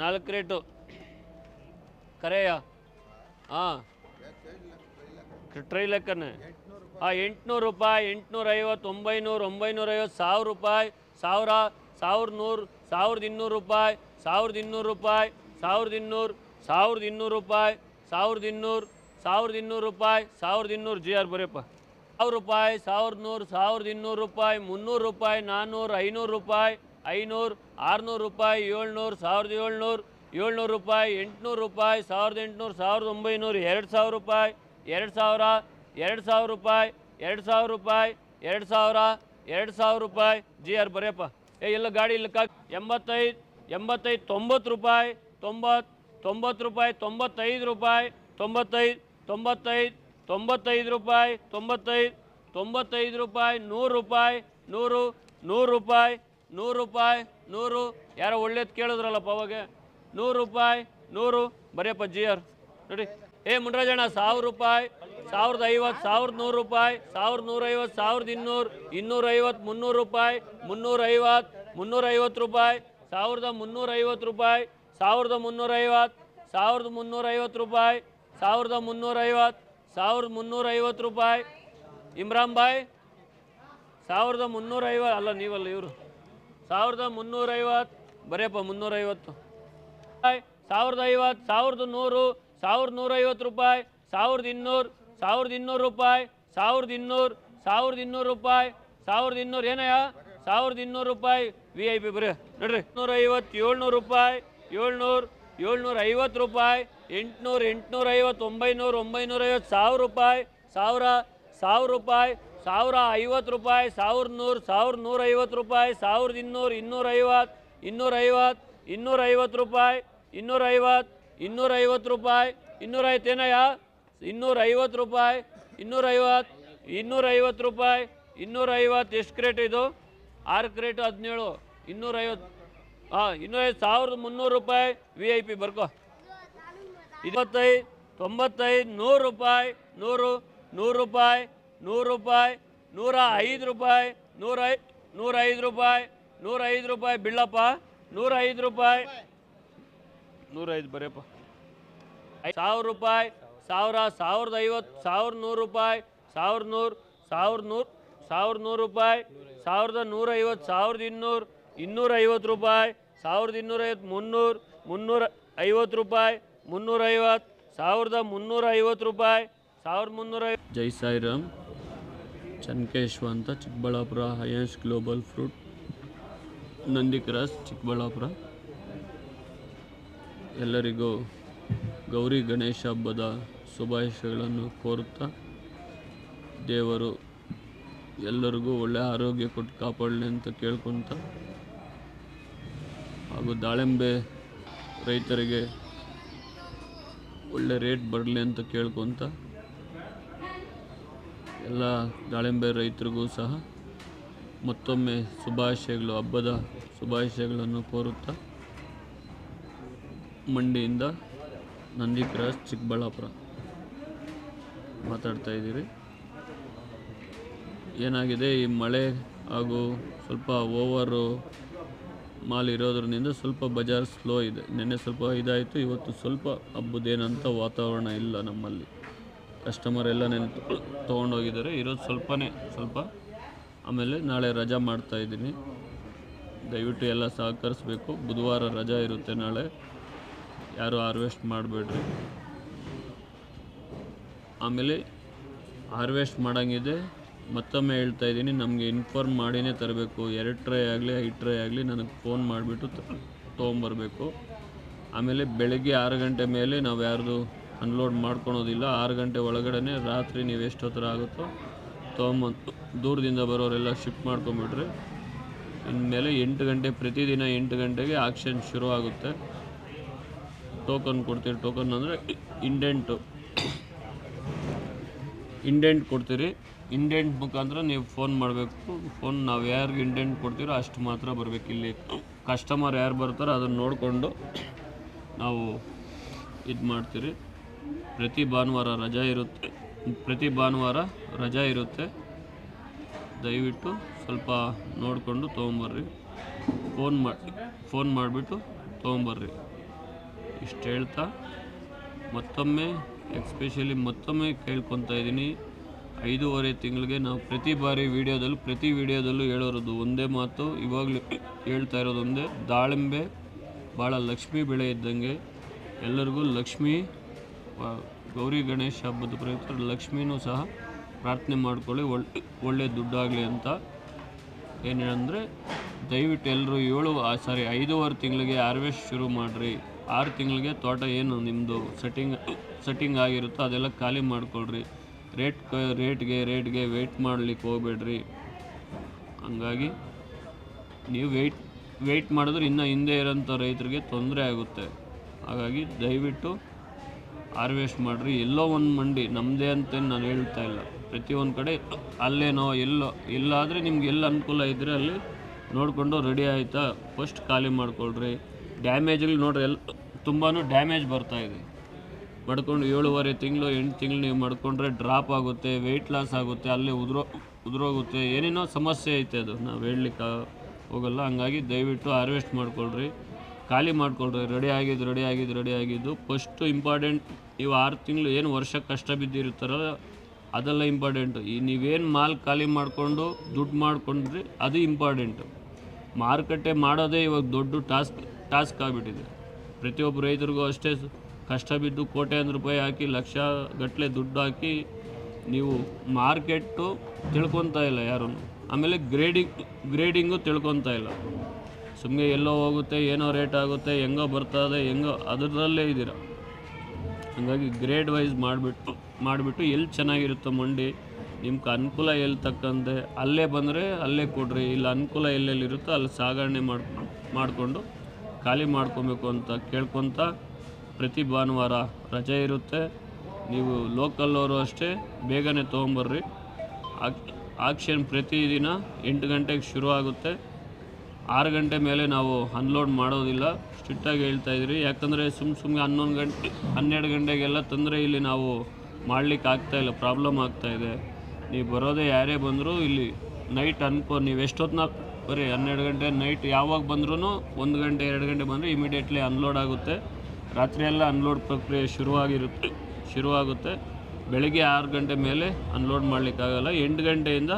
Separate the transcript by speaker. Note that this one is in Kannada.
Speaker 1: ನಾಲ್ಕು ರೇಟು. ಕರೆಯ. ಹಾಂ. ಟ್ರೈ ಲೆಕ್ಕನೇ. ಹಾಂ, ಎಂಟುನೂರು ರೂಪಾಯಿ ಎಂಟುನೂರ ಐವತ್ತು ಒಂಬೈನೂರು ಒಂಬೈನೂರ ಐವತ್ತು ಸಾವಿರ ರೂಪಾಯಿ, ಸಾವಿರ ಸಾವಿರದ ನೂರು ಸಾವಿರದ ಇನ್ನೂರು ರೂಪಾಯಿ ಸಾವಿರದ ಇನ್ನೂರು ರೂಪಾಯಿ ಸಾವಿರದ ಇನ್ನೂರು ಸಾವಿರದ ಇನ್ನೂರು ರೂಪಾಯಿ ಸಾವಿರದ ಇನ್ನೂರು ಸಾವಿರದ ಇನ್ನೂರು ರೂಪಾಯಿ ಸಾವಿರದ ಇನ್ನೂರು ಜಿ ಆರ್ ಬರೆಯಪ್ಪ. ಸಾವಿರ ರೂಪಾಯಿ ಸಾವಿರದ ನೂರು ಸಾವಿರದ ಇನ್ನೂರು ರೂಪಾಯಿ, ಮುನ್ನೂರು ರೂಪಾಯಿ, ನಾನ್ನೂರು, ಐನೂರು ರೂಪಾಯಿ ಐನೂರು, ಆರುನೂರು ರೂಪಾಯಿ, ಏಳ್ನೂರು, ಸಾವಿರದ ಏಳ್ನೂರು ಏಳ್ನೂರು ರೂಪಾಯಿ, ಎಂಟುನೂರು ರೂಪಾಯಿ, ಸಾವಿರದ ಎಂಟುನೂರು, ಸಾವಿರದ ಒಂಬೈನೂರು, ಎರಡು ಸಾವಿರ ರೂಪಾಯಿ, ಎರಡು ಸಾವಿರ ಎರಡು ಸಾವಿರ ರೂಪಾಯಿ, ಎರಡು ಸಾವಿರ ರೂಪಾಯಿ, ಎರಡು ಸಾವಿರ ಎರಡು ಸಾವಿರ ರೂಪಾಯಿ. ಜಿ ಆರ್ ಬರೆಯಪ್ಪ. ಏ ಎಲ್ಲ ಗಾಡಿ ಇಲ್ಲ ಕಾ ಎಂಬತ್ತೈದು ಎಂಬತ್ತೈದು, ತೊಂಬತ್ತು ರೂಪಾಯಿ, ತೊಂಬತ್ತು ತೊಂಬತ್ತು ರೂಪಾಯಿ, ತೊಂಬತ್ತೈದು ರೂಪಾಯಿ, ತೊಂಬತ್ತೈದು ತೊಂಬತ್ತೈದು ತೊಂಬತ್ತೈದು ರೂಪಾಯಿ, ತೊಂಬತ್ತೈದು ತೊಂಬತ್ತೈದು ರೂಪಾಯಿ, ನೂರು ರೂಪಾಯಿ, ನೂರು ನೂರು ರೂಪಾಯಿ ನೂರು ರೂಪಾಯಿ, ನೂರು, ಯಾರೋ ಒಳ್ಳೇದು ಕೇಳಿದ್ರಲ್ಲಪ್ಪ ಅವಾಗ? ನೂರು ರೂಪಾಯಿ, ನೂರು, ಬರೆಯಪ್ಪ ಜಿ ಆರ್ ನೋಡಿ, ಏ ಮುನ್ರಾಜಣ್ಣ, ಸಾವಿರ ರೂಪಾಯಿ, ಸಾವಿರದ ಐವತ್ತು, ಸಾವಿರದ ನೂರು ರೂಪಾಯಿ, ಸಾವಿರದ ನೂರೈವತ್ತು ಸಾವಿರದ ಇನ್ನೂರು ಇನ್ನೂರೈವತ್ತು ಮುನ್ನೂರು ರೂಪಾಯಿ ಮುನ್ನೂರೈವತ್ತು ಮುನ್ನೂರೈವತ್ತು ರೂಪಾಯಿ, ಸಾವಿರದ ಮುನ್ನೂರೈವತ್ತು ರೂಪಾಯಿ, ಸಾವಿರದ ಮುನ್ನೂರೈವತ್ತು ಸಾವಿರದ ಮುನ್ನೂರೈವತ್ತು ರೂಪಾಯಿ, ಸಾವಿರದ ಮುನ್ನೂರೈವತ್ತು ಸಾವಿರದ ಮುನ್ನೂರೈವತ್ತು ರೂಪಾಯಿ. ಇಮ್ರಾನ್ ಬಾಯ್ ಸಾವಿರದ ಮುನ್ನೂರೈವತ್ತು ಅಲ್ಲ ನೀವಲ್ಲ ಇವರು. ಸಾವಿರದ ಮುನ್ನೂರೈವತ್ತು, ಬರೆಯಪ್ಪ, ಮುನ್ನೂರೈವತ್ತು. ಸಾವಿರದ ಐವತ್ತು, ಸಾವಿರದ ನೂರು, ಸಾವಿರದ ನೂರೈವತ್ತು ರೂಪಾಯಿ, ಸಾವಿರದ ಇನ್ನೂರು ಸಾವಿರದ ಇನ್ನೂರು ರೂಪಾಯಿ, ಸಾವಿರದ ಇನ್ನೂರು ಸಾವಿರದ ಇನ್ನೂರು ರೂಪಾಯಿ, ಸಾವಿರದ ಇನ್ನೂರು ಏನಯ್ಯ? ಸಾವಿರದ ಇನ್ನೂರು ರೂಪಾಯಿ ವಿ ಐ ಪಿ ಬರೀ. ನೋಡ್ರಿ. ನೂರೈವತ್ತು ಏಳ್ನೂರು ರೂಪಾಯಿ, ಏಳ್ನೂರು ಏಳ್ನೂರ ಐವತ್ತು ರೂಪಾಯಿ, ಎಂಟುನೂರು ಎಂಟುನೂರ ಐವತ್ತು ಒಂಬೈನೂರು ಒಂಬೈನೂರ ಐವತ್ತು ಸಾವಿರ ರೂಪಾಯಿ, ಸಾವಿರ ಸಾವಿರ ರೂಪಾಯಿ ಸಾವಿರ ಐವತ್ತು ರೂಪಾಯಿ, ಸಾವಿರದ ನೂರು, ಸಾವಿರದ ನೂರೈವತ್ತು ರೂಪಾಯಿ, ಸಾವಿರದ ಇನ್ನೂರು ಇನ್ನೂರೈವತ್ತು ಇನ್ನೂರೈವತ್ತು ಇನ್ನೂರೈವತ್ತು ರೂಪಾಯಿ ಇನ್ನೂರೈವತ್ತು ಇನ್ನೂರೈವತ್ತು ರೂಪಾಯಿ ಇನ್ನೂರೈವತ್ತು ಏನಯ್ಯ? ಇನ್ನೂರೈವತ್ತು ರೂಪಾಯಿ ಇನ್ನೂರೈವತ್ತು ಇನ್ನೂರೈವತ್ತು ರೂಪಾಯಿ ಇನ್ನೂರೈವತ್ತು ಎಷ್ಟು ಕ್ರೇಟ್ ಇದು? ಆರು ಕ್ರೇಟ್ ಹದಿನೇಳು ಇನ್ನೂರೈವತ್ತು ಹಾಂ ಇನ್ನೂರೈದು ಸಾವಿರದ ಮುನ್ನೂರು ರೂಪಾಯಿ ವಿ ಐ ಪಿ ಬರ್ಕೋ. ಇಪ್ಪತ್ತೈದು, ತೊಂಬತ್ತೈದು, ನೂರು ರೂಪಾಯಿ, ನೂರು ನೂರು ರೂಪಾಯಿ ನೂರು ರೂಪಾಯಿ, ನೂರ ಐದು ರೂಪಾಯಿ, ನೂರೈ ನೂರ ಐದು ರೂಪಾಯಿ, ನೂರ ಐದು ರೂಪಾಯಿ ಬಿಳ್ಳಪ್ಪ ನೂರೈದು ರೂಪಾಯಿ. ನೂರ ಐದು ಬರೆಯಪ್ಪ. ಸಾವಿರ ರೂಪಾಯಿ, ಸಾವಿರ, ಸಾವಿರದ ಐವತ್ತು, ಸಾವಿರದ ನೂರು ರೂಪಾಯಿ, ಸಾವಿರದ ನೂರು ಸಾವಿರದ ನೂರು ಸಾವಿರದ ನೂರು ರೂಪಾಯಿ, ಸಾವಿರದ ನೂರ ಐವತ್ತು, ಸಾವಿರದ ಇನ್ನೂರು, ಇನ್ನೂರ ಐವತ್ತು ರೂಪಾಯಿ, ಸಾವಿರದ ಇನ್ನೂರೈವತ್ತು ಮುನ್ನೂರು, ಮುನ್ನೂರ ಐವತ್ತು ರೂಪಾಯಿ ಮುನ್ನೂರೈವತ್ತು ಸಾವಿರದ ಮುನ್ನೂರ ಐವತ್ತು ರೂಪಾಯಿ, ಸಾವಿರದ ಮುನ್ನೂರ ಜೈ ಸಾಯಿರಾಮ್. ಚನ್ಕೇಶ್ವ ಅಂತ Chikkaballapur highest global fruit Nandi Cross Chikkaballapur. ಎಲ್ಲರಿಗೂ ಗೌರಿ ಗಣೇಶ ಹಬ್ಬದ ಶುಭಾಶಯಗಳನ್ನು ಕೋರುತ್ತಾ ದೇವರು ಎಲ್ಲರಿಗೂ ಒಳ್ಳೆಯ ಆರೋಗ್ಯ ಕೊಟ್ಟು ಕಾಪಾಡಲಿ ಅಂತ ಕೇಳ್ಕೊತ ಹಾಗೂ ದಾಳಿಂಬೆ ರೈತರಿಗೆ ಒಳ್ಳೆ ರೇಟ್ ಬರಲಿ ಅಂತ ಕೇಳ್ಕೊತ ಎಲ್ಲ ದಾಳಿಂಬೆ ರೈತರಿಗೂ ಸಹ ಮತ್ತೊಮ್ಮೆ ಶುಭಾಶಯಗಳು, ಹಬ್ಬದ ಶುಭಾಶಯಗಳನ್ನು ಕೋರುತ್ತಾ ಮಂಡಿಯಿಂದ ನಂದಿ ಕ್ರಾಸ್ ಚಿಕ್ಕಬಳ್ಳಾಪುರ ಮಾತಾಡ್ತಾ ಇದ್ದೀರಿ. ಏನಾಗಿದೆ? ಈ ಮಳೆ ಹಾಗೂ ಸ್ವಲ್ಪ ಓವರು ಮಾಲ್ ಇರೋದ್ರಿಂದ ಸ್ವಲ್ಪ ಬಜಾರ್ ಸ್ಲೋ ಇದೆ. ನಿನ್ನೆ ಸ್ವಲ್ಪ ಇದಾಯಿತು, ಇವತ್ತು ಸ್ವಲ್ಪ ಹಬ್ಬದೇನಂತ ವಾತಾವರಣ ಇಲ್ಲ ನಮ್ಮಲ್ಲಿ. ಕಸ್ಟಮರ್ ಎಲ್ಲ ನೆನಪು ತೊಗೊಂಡೋಗಿದ್ದಾರೆ. ಇರೋದು ಸ್ವಲ್ಪನೇ ಸ್ವಲ್ಪ. ಆಮೇಲೆ ನಾಳೆ ರಜಾ ಮಾಡ್ತಾಯಿದ್ದೀನಿ ದಯವಿಟ್ಟು ಎಲ್ಲ ಸಹಕರಿಸ್ಬೇಕು. ಬುಧವಾರ ರಜಾ ಇರುತ್ತೆ ನಾಳೆ. ಯಾರು ಹಾರ್ವೆಸ್ಟ್ ಮಾಡಬೇಡ್ರಿ. ಆಮೇಲೆ ಹಾರ್ವೆಸ್ಟ್ ಮಾಡೋಂಗಿದೆ. ಮತ್ತೊಮ್ಮೆ ಹೇಳ್ತಾ ಇದ್ದೀನಿ, ನಮಗೆ ಇನ್ಫಾರ್ಮ್ ಮಾಡಿನೇ ತರಬೇಕು. ಎರಡು ಟ್ರೈ ಆಗಲಿ, ಐದು ಟ್ರೈ ಆಗಲಿ ನನಗೆ ಫೋನ್ ಮಾಡಿಬಿಟ್ಟು ತೊಗೊಂಬರಬೇಕು. ಆಮೇಲೆ ಬೆಳಗ್ಗೆ ಆರು ಗಂಟೆ ಮೇಲೆ ನಾವು ಯಾರ್ದು ಅನ್ಲೋಡ್ ಮಾಡ್ಕೊಳೋದಿಲ್ಲ. ಆರು ಗಂಟೆ ಒಳಗಡೆ ರಾತ್ರಿ ನೀವು ಎಷ್ಟೊತ್ತರ ಆಗುತ್ತೋ ತೊಗೊಂಬಂದು ದೂರದಿಂದ ಬರೋರೆಲ್ಲ ಶಿಫ್ಟ್ ಮಾಡ್ಕೊಂಬಿಟ್ರಿ ಇನ್ಮೇಲೆ ಎಂಟು ಗಂಟೆ, ಪ್ರತಿದಿನ ಎಂಟು ಗಂಟೆಗೆ ಆಕ್ಷನ್ ಶುರು ಆಗುತ್ತೆ. ಟೋಕನ್ ಕೊಡ್ತೀರಿ. ಟೋಕನ್ ಅಂದರೆ ಇಂಡೆಂಟು. ಇಂಡೆಂಟ್ ಕೊಡ್ತೀರಿ. ಇಂಡೆಂಟ್ ಮುಖಾಂತರ ನೀವು ಫೋನ್ ಮಾಡಬೇಕು. ಫೋನ್ ನಾವು ಯಾರಿಗೆ ಇಂಡೆಂಟ್ ಕೊಡ್ತೀರೋ ಅಷ್ಟು ಮಾತ್ರ ಬರಬೇಕು. ಇಲ್ಲಿ ಕಸ್ಟಮರ್ ಯಾರು ಬರ್ತಾರೋ ಅದನ್ನು ನೋಡಿಕೊಂಡು ನಾವು ಇದು ಮಾಡ್ತೀರಿ. ಪ್ರತಿ ಭಾನುವಾರ ರಜಾ ಇರುತ್ತೆ, ಪ್ರತಿ ಭಾನುವಾರ ರಜಾ ಇರುತ್ತೆ. ದಯವಿಟ್ಟು ಸ್ವಲ್ಪ ನೋಡಿಕೊಂಡು ತೊಗೊಂಬರ್ರಿ. ಫೋನ್ ಮಾಡಿ ಫೋನ್ ಮಾಡಿಬಿಟ್ಟು ತೊಗೊಂಬರ್ರಿ. ಇಷ್ಟು ಹೇಳ್ತಾ ಮತ್ತೊಮ್ಮೆ, ಎಕ್ಸ್ಪೆಷಲಿ ಮತ್ತೊಮ್ಮೆ ಕೇಳ್ಕೊತಾ ಇದ್ದೀನಿ. ಐದೂವರೆ ತಿಂಗಳಿಗೆ ನಾವು ಪ್ರತಿ ಬಾರಿ ವಿಡಿಯೋದಲ್ಲೂ, ಪ್ರತಿ ವಿಡಿಯೋದಲ್ಲೂ ಹೇಳೋರದು ಒಂದೇ ಮಾತು, ಇವಾಗಲೂ ಹೇಳ್ತಾ ಇರೋದು ಒಂದೇ. ದಾಳಿಂಬೆ, ಭಾಳ ಲಕ್ಷ್ಮಿ ಬೆಳೆ ಇದ್ದಂಗೆ. ಎಲ್ಲರಿಗೂ ಲಕ್ಷ್ಮಿ. ಗೌರಿ ಗಣೇಶ ಹಬ್ಬದ ಪ್ರಯುಕ್ತ ಲಕ್ಷ್ಮಿನೂ ಸಹ ಪ್ರಾರ್ಥನೆ ಮಾಡ್ಕೊಳ್ಳಿ, ಒಳ್ಳೆ ಒಳ್ಳೆಯ ದುಡ್ಡಾಗಲಿ ಅಂತ. ಏನಂದರೆ ದಯವಿಟ್ಟು ಎಲ್ಲರೂ ಏಳು ಸಾರಿ ಐದೂವರೆ ತಿಂಗಳಿಗೆ ಹಾರ್ವೆಸ್ಟ್ ಶುರು ಮಾಡಿರಿ. ಆರು ತಿಂಗಳಿಗೆ ತೋಟ ಏನು ನಿಮ್ಮದು ಸೆಟ್ಟಿಂಗ್ ಸೆಟ್ಟಿಂಗ್ ಆಗಿರುತ್ತೋ ಅದೆಲ್ಲ ಖಾಲಿ ಮಾಡಿಕೊಳ್ಳ್ರಿ ರೇಟ್ ಕ ರೇಟ್ಗೆ ರೇಟ್ಗೆ ವೆಯ್ಟ್ ಮಾಡ್ಲಿಕ್ಕೆ ಹೋಗ್ಬೇಡ್ರಿ. ಹಂಗಾಗಿ ನೀವು ವೆಯ್ಟ್ ವೆಯ್ಟ್ ಮಾಡಿದ್ರೆ ಇನ್ನೂ ಹಿಂದೆ ಇರೋಂಥ ರೈತರಿಗೆ ತೊಂದರೆ ಆಗುತ್ತೆ. ಹಾಗಾಗಿ ದಯವಿಟ್ಟು ಹಾರ್ವೆಸ್ಟ್ ಮಾಡಿರಿ, ಎಲ್ಲೋ ಒಂದು ಮಂಡಿ. ನಮ್ಮದೇ ಅಂತ ನಾನು ಹೇಳ್ತಾ ಇಲ್ಲ. ಪ್ರತಿಯೊಂದು ಕಡೆ ಅಲ್ಲೇನೋ ಎಲ್ಲೋ, ಇಲ್ಲಾದರೆ ನಿಮ್ಗೆ ಎಲ್ಲ ಅನುಕೂಲ ಇದ್ದರೆ ಅಲ್ಲಿ ನೋಡಿಕೊಂಡು ರೆಡಿ ಆಯಿತಾ. ಫಸ್ಟ್ ಖಾಲಿ ಮಾಡಿಕೊಳ್ರಿ. ಡ್ಯಾಮೇಜಲ್ಲಿ ನೋಡ್ರಿ ಎಲ್ಲ ತುಂಬಾ ಡ್ಯಾಮೇಜ್ ಬರ್ತಾ ಇದೆ. ಮಾಡ್ಕೊಂಡು ಏಳುವರೆ ತಿಂಗಳು, ಎಂಟು ತಿಂಗಳು ನೀವು ಮಡ್ಕೊಂಡ್ರೆ ಡ್ರಾಪ್ ಆಗುತ್ತೆ ವೆಯ್ಟ್ ಲಾಸ್ ಆಗುತ್ತೆ, ಅಲ್ಲೇ ಉದುರೋ, ಉದುರೋಗುತ್ತೆ. ಏನೇನೋ ಸಮಸ್ಯೆ ಐತೆ ಅದು. ನಾವು ಹೇಳಲಿಕ್ಕೆ ಹೋಗಲ್ಲ. ಹಂಗಾಗಿ ದಯವಿಟ್ಟು ಹಾರ್ವೆಸ್ಟ್ ಮಾಡ್ಕೊಳ್ರಿ. ಖಾಲಿ ಮಾಡ್ಕೊಳ್ರಿ. ರೆಡಿ ಆಗಿದ್ದು ರೆಡಿ ಆಗಿದ್ದು ರೆಡಿ ಆಗಿದ್ದು. ಫಸ್ಟು ಇಂಪಾರ್ಟೆಂಟ್ ನೀವು ಆರು ತಿಂಗಳು ಏನು ವರ್ಷ ಕಷ್ಟ ಬಿದ್ದಿರ್ತಾರಲ್ಲ ಅದೆಲ್ಲ ಇಂಪಾರ್ಟೆಂಟು. ಈ ನೀವೇನು ಮಾಲ್ ಖಾಲಿ ಮಾಡಿಕೊಂಡು ದುಡ್ಡು ಮಾಡಿಕೊಂಡ್ರಿ ಅದು ಇಂಪಾರ್ಟೆಂಟು. ಮಾರುಕಟ್ಟೆ ಮಾಡೋದೇ ಇವಾಗ ದೊಡ್ಡ ಟಾಸ್ಕ್ ಟಾಸ್ಕ್ ಆಗಿಬಿಟ್ಟಿದೆ. ಪ್ರತಿಯೊಬ್ಬ ರೈತರಿಗೂ ಅಷ್ಟೇ ಕಷ್ಟ ಬಿದ್ದು ಕೋಟ್ಯಾಂತರ ರೂಪಾಯಿ ಹಾಕಿ, ಲಕ್ಷ ಗಟ್ಟಲೆ ದುಡ್ಡು ಹಾಕಿ ನೀವು ಮಾರ್ಕೆಟ್ಟು ತಿಳ್ಕೊತಾ ಇಲ್ಲ ಯಾರೂ. ಆಮೇಲೆ ಗ್ರೇಡಿಂಗ್, ಗ್ರೇಡಿಂಗು ತಿಳ್ಕೊತಾ ಇಲ್ಲ. ಸುಮ್ಮನೆ ಎಲ್ಲೋ ಹೋಗುತ್ತೆ, ಏನೋ ರೇಟ್ ಆಗುತ್ತೆ, ಹೆಂಗೋ ಬರ್ತದೆ, ಹೆಂಗೋ ಅದರಲ್ಲೇ ಇದ್ದೀರ. ಹಾಗಾಗಿ ಗ್ರೇಡ್ ವೈಸ್ ಮಾಡಿಬಿಟ್ಟು ಮಾಡಿಬಿಟ್ಟು ಎಲ್ಲಿ ಚೆನ್ನಾಗಿರುತ್ತೋ ಮಂಡಿ, ನಿಮ್ಗೆ ಅನುಕೂಲ ಎಲ್ಲಿ ತಕ್ಕಂತೆ, ಅಲ್ಲೇ ಬಂದರೆ ಅಲ್ಲೇ ಕೊಡ್ರಿ, ಇಲ್ಲ ಅನುಕೂಲ ಎಲ್ಲೆಲ್ಲಿರುತ್ತೋ ಅಲ್ಲಿ ಸಾಗಣೆ ಮಾಡ್ಕೊಂಡು ಮಾಡಿಕೊಂಡು ಖಾಲಿ ಮಾಡ್ಕೊಬೇಕು ಅಂತ ಕೇಳ್ಕೊತ ಪ್ರತಿ ಭಾನುವಾರ ರಜೆ ಇರುತ್ತೆ. ನೀವು ಲೋಕಲ್ಲವರು ಅಷ್ಟೇ ಬೇಗನೆ ತೊಗೊಂಬರ್ರಿ. ಆಕ್ ಆಕ್ಷನ್ ಪ್ರತಿದಿನ ಎಂಟು ಗಂಟೆಗೆ ಶುರು ಆಗುತ್ತೆ ಆರು ಗಂಟೆ ಮೇಲೆ ನಾವು ಅನ್ಲೋಡ್ ಮಾಡೋದಿಲ್ಲ. ಸ್ಟ್ರಿಕ್ಟಾಗಿ ಹೇಳ್ತಾ ಇದ್ರಿ. ಯಾಕಂದರೆ ಸುಮ್ಮ ಸುಮ್ಮನೆ ಹನ್ನೊಂದು ಗಂಟೆ, ಹನ್ನೆರಡು ಗಂಟೆಗೆಲ್ಲ ತೊಂದರೆ ಇಲ್ಲಿ ನಾವು ಮಾಡ್ಲಿಕ್ಕೆ ಆಗ್ತಾ ಇಲ್ಲ. ಪ್ರಾಬ್ಲಮ್ ಆಗ್ತಾ ಇದೆ. ನೀವು ಬರೋದೇ ಯಾರೇ ಬಂದರೂ ಇಲ್ಲಿ ನೈಟ್ ಅನ್ಕೋ, ನೀವು ಎಷ್ಟೊತ್ತಿನ ಬರೀ ಹನ್ನೆರಡು ಗಂಟೆ ನೈಟ್ ಯಾವಾಗ ಬಂದ್ರೂ ಒಂದು ಗಂಟೆ, ಎರಡು ಗಂಟೆ ಬಂದರೆ ಇಮಿಡಿಯೇಟ್ಲಿ ಅನ್ಲೋಡ್ ಆಗುತ್ತೆ. ರಾತ್ರಿ ಎಲ್ಲ ಅನ್ಲೋಡ್ ಪ್ರಕ್ರಿಯೆ ಶುರುವಾಗಿರುತ್ತೆ, ಶುರುವಾಗುತ್ತೆ. ಬೆಳಿಗ್ಗೆ ಆರು ಗಂಟೆ ಮೇಲೆ ಅನ್ಲೋಡ್ ಮಾಡಲಿಕ್ಕಾಗಲ್ಲ. ಎಂಟು ಗಂಟೆಯಿಂದ